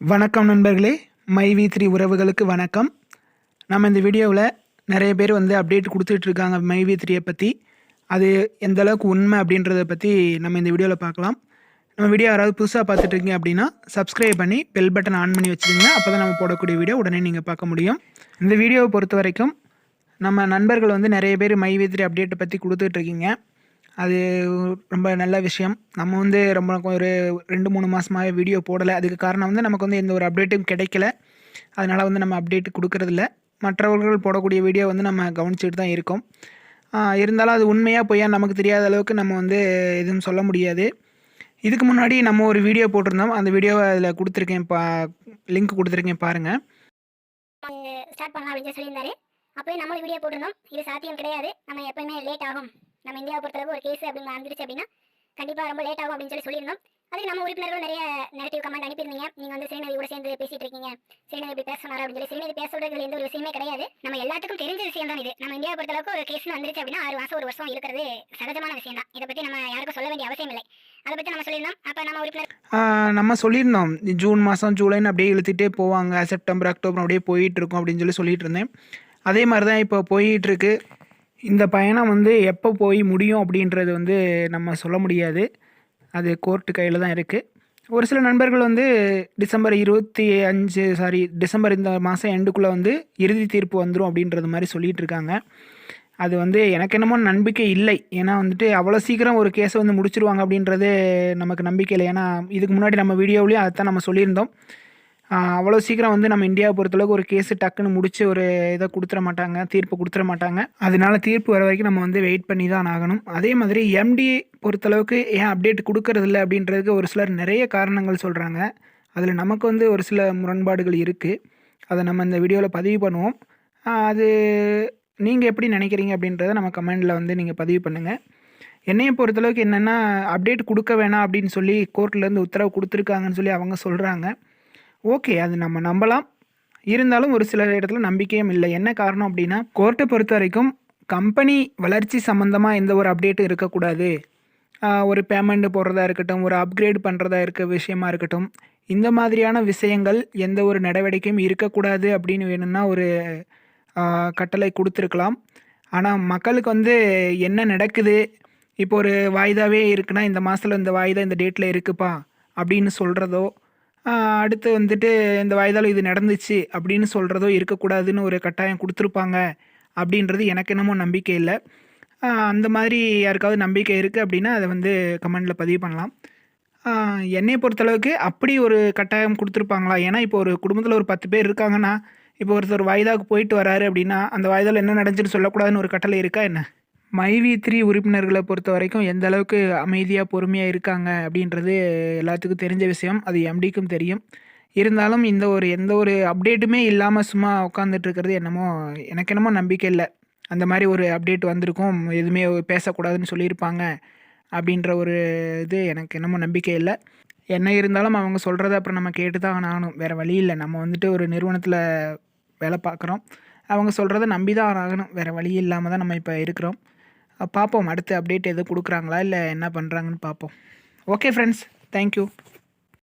வணக்கம் நண்பர்களே. My we three உறவுகளுக்கு வணக்கம். நம்ம இந்த வீடியோவில் நிறைய பேர் வந்து அப்டேட் கொடுத்துட்ருக்காங்க மை வி த்ரீயை பற்றி அது எந்த அளவுக்கு உண்மை அப்படின்றத பற்றி நம்ம இந்த வீடியோவில் பார்க்கலாம். நம்ம வீடியோ யாராவது புதுசாக பார்த்துட்ருக்கீங்க அப்படின்னா சப்ஸ்கிரைப் பண்ணி பெல் பட்டன் ஆன் பண்ணி வச்சுருங்க அப்போ தான் நம்ம போடக்கூடிய வீடியோ உடனே நீங்கள் பார்க்க முடியும். இந்த வீடியோவை பொறுத்த வரைக்கும் நம்ம நண்பர்கள் வந்து நிறைய பேர் மை வி த்ரீ அப்டேட்டை பற்றி கொடுத்துட்ருக்கீங்க அது ரொம்ப நல்ல விஷயம். நம்ம வந்து ரொம்ப ஒரு ரெண்டு மூணு மாதமாகவே வீடியோ போடலை. அதுக்கு காரணம் வந்து நமக்கு வந்து எந்த ஒரு அப்டேட்டும் கிடைக்கல. அதனால் வந்து நம்ம அப்டேட் கொடுக்கறதில்ல மற்றவர்கள் போடக்கூடிய வீடியோ வந்து நம்ம கவனிச்சுட்டு தான் இருக்கோம். இருந்தாலும் அது உண்மையாக பொய்யா நமக்கு தெரியாத அளவுக்கு நம்ம வந்து எதுவும் சொல்ல முடியாது. இதுக்கு முன்னாடி நம்ம ஒரு வீடியோ போட்டிருந்தோம். அந்த வீடியோவை அதில் கொடுத்துருக்கேன் பா லிங்க் கொடுத்துருக்கேன் பாருங்கள் ஸ்டார்ட் பண்ணலாம் அப்படின்னு சொல்லியிருந்தாரு. அப்போயும் நம்மளும் வீடியோ போட்டிருந்தோம். இது சாத்தியம் கிடையாது. நம்ம எப்பவுமே லேட் ஆகும். நம்ம இந்தியாவை பொறுத்தளவு ஒரு கேஸ் அப்படின்னு வந்துருச்சு அப்படின்னா கண்டிப்பாக ரொம்ப லேட் ஆகும் அப்படின்னு சொல்லி சொல்லியிருந்தோம். அதுக்கு நம்ம உறுப்பினர்கள் நிறைய நெகட்டிவ் கமெண்ட் அனுப்பியிருந்தீங்க. நீங்கள் வந்து ஸ்ரீநதி கூட சேர்ந்து பேசிட்டு இருக்கீங்க. ஸ்ரீநதி இப்படி பேச அப்படின்னு சொல்லி ஸ்ரீநதி பேச எந்த ஒரு விஷயமே கிடையாது. நம்ம எல்லாத்துக்கும் தெரிஞ்ச விஷயம் தான் இது. நம்ம இந்தியாவை பொறுத்தளவுக்கு ஒரு கேஸ் வந்துருச்சு அப்படின்னா ஆறு மாதம் ஒரு வருஷம் இருக்கிறது சகஜமான விஷயம் தான். இதை பற்றி நம்ம யாருக்கும் சொல்ல வேண்டிய அவசியம் இல்லை. அதை பற்றி நம்ம சொல்லியிருந்தோம். அப்போ நம்ம உறுப்பினர் நம்ம சொல்லியிருந்தோம். ஜூன் மாதம் ஜூலைன்னு அப்படியே இழுத்துட்டே போவாங்க. செப்டம்பர் அக்டோபர் அப்படியே போயிட்டு இருக்கும் அப்படின்னு சொல்லி சொல்லிட்டு இருந்தேன். அதே மாதிரி தான் இப்போ போயிட்டு இருக்கு. இந்த பயணம் வந்து எப்போ போய் முடியும் அப்படின்றது வந்து நம்ம சொல்ல முடியாது. அது கோர்ட்டு கையில் தான் இருக்குது ஒரு சில நண்பர்கள் வந்து டிசம்பர் இருபத்தி அஞ்சு சாரி டிசம்பர் இந்த மாதம் எண்டுக்குள்ளே வந்து இறுதி தீர்ப்பு வந்துடும் அப்படின்றது மாதிரி சொல்லிகிட்டு இருக்காங்க. அது வந்து எனக்கு என்னமோ நம்பிக்கை இல்லை. ஏன்னா வந்துட்டு அவ்வளோ சீக்கிரம் ஒரு கேஸை வந்து முடிச்சிருவாங்க அப்படின்றது நமக்கு நம்பிக்கை இல்லை. ஏன்னா இதுக்கு முன்னாடி நம்ம வீடியோவிலையும் அதை தான் நம்ம சொல்லியிருந்தோம். அவ்வளோ சீக்கிரம் வந்து நம்ம இந்தியாவை பொறுத்தளவுக்கு ஒரு கேஸு டக்குன்னு முடிச்சு ஒரு இதை கொடுத்துட மாட்டாங்க தீர்ப்பு கொடுத்துட மாட்டாங்க. அதனால தீர்ப்பு வர வரைக்கும் நம்ம வந்து வெயிட் பண்ணி தான் ஆகணும். அதே மாதிரி எம்டி பொறுத்தளவுக்கு ஏன் அப்டேட் கொடுக்கறதில்ல அப்படின்றதுக்கு ஒரு சிலர் நிறைய காரணங்கள் சொல்கிறாங்க அதில் நமக்கு வந்து ஒரு சில முரண்பாடுகள் இருக்குது அதை நம்ம இந்த வீடியோவில் பதிவு பண்ணுவோம். அது நீங்கள் எப்படி நினைக்கிறீங்க அப்படின்றத நம்ம கமெண்டில் வந்து நீங்கள் பதிவு பண்ணுங்கள் என்னையை பொறுத்தளவுக்கு என்னென்னா அப்டேட் கொடுக்க வேணாம் அப்படின்னு சொல்லி கோர்ட்லேருந்து உத்தரவு கொடுத்துருக்காங்கன்னு சொல்லி அவங்க சொல்கிறாங்க ஓகே அது நம்ம நம்பலாம். இருந்தாலும் ஒரு சில இடத்துல நம்பிக்கையும் இல்லை. என்ன காரணம் அப்படின்னா கோர்ட்டை பொறுத்த வரைக்கும் கம்பெனி வளர்ச்சி சம்மந்தமாக எந்த ஒரு அப்டேட்டும் இருக்கக்கூடாது. ஒரு பேமெண்ட் போடுறதா இருக்கட்டும் ஒரு அப்கிரேட் பண்ணுறதா இருக்க விஷயமா இருக்கட்டும் இந்த மாதிரியான விஷயங்கள் எந்த ஒரு நடவடிக்கையும் இருக்கக்கூடாது அப்படின்னு வேணும்னா ஒரு கட்டளை கொடுத்துருக்கலாம். ஆனால் மக்களுக்கு வந்து என்ன நடக்குது? இப்போ ஒரு வாய்தாவே இருக்குன்னா இந்த மாதத்தில் இந்த வாய்தா இந்த டேட்டில் இருக்குப்பா அப்படின்னு சொல்கிறதோ அடுத்து வந்துட்டு இந்த வயதால் இது நடந்துச்சு அப்படின்னு சொல்கிறதோ இருக்கக்கூடாதுன்னு ஒரு கட்டாயம் கொடுத்துருப்பாங்க அப்படின்றது எனக்கு என்னமோ நம்பிக்கை இல்லை. அந்த மாதிரி யாருக்காவது நம்பிக்கை இருக்குது அப்படின்னா அதை வந்து கமெண்டில் பதிவு பண்ணலாம். என்னை பொறுத்தளவுக்கு அப்படி ஒரு கட்டாயம் கொடுத்துருப்பாங்களா? ஏன்னா இப்போ ஒரு குடும்பத்தில் ஒரு பத்து பேர் இருக்காங்கன்னா இப்போ ஒருத்தர் வாய்தாவுக்கு போயிட்டு வராரு அப்படின்னா அந்த வாய்தாவில் என்ன நடந்துச்சுன்னு சொல்லக்கூடாதுன்னு ஒரு கட்டளை இருக்கா என்ன? மைவி த்ரீ உறுப்பினர்களை பொறுத்த வரைக்கும் எந்த அளவுக்கு அமைதியாக பொறுமையாக இருக்காங்க அப்படின்றது எல்லாத்துக்கும் தெரிஞ்ச விஷயம். அது எம்டிக்கும் தெரியும். இருந்தாலும் இந்த ஒரு எந்த ஒரு அப்டேட்டுமே இல்லாமல் சும்மா உட்காந்துட்டுருக்கிறது என்னமோ எனக்கு என்னமோ நம்பிக்கை இல்லை. அந்த மாதிரி ஒரு அப்டேட் வந்திருக்கும். எதுவுமே பேசக்கூடாதுன்னு சொல்லியிருப்பாங்க அப்படின்ற ஒரு இது எனக்கு என்னமோ நம்பிக்கை இல்லை. என்ன இருந்தாலும் அவங்க சொல்கிறத அப்புறம் நம்ம கேட்டு தான் ஆகணும். வேறு வழி இல்லை. நம்ம வந்துட்டு ஒரு நிறுவனத்தில் வேலை பார்க்குறோம். அவங்க சொல்கிறத நம்பி தான் ஆகணும். வேறு வழி இல்லாமல் தான் நம்ம இப்போ இருக்கிறோம். பார்ப்போம் அடுத்த அப்டேட் எதுவும் கொடுக்குறாங்களா? இல்லை என்ன பண்ணுறாங்கன்னு பார்ப்போம் ஓகே ஃப்ரெண்ட்ஸ் தேங்க்யூ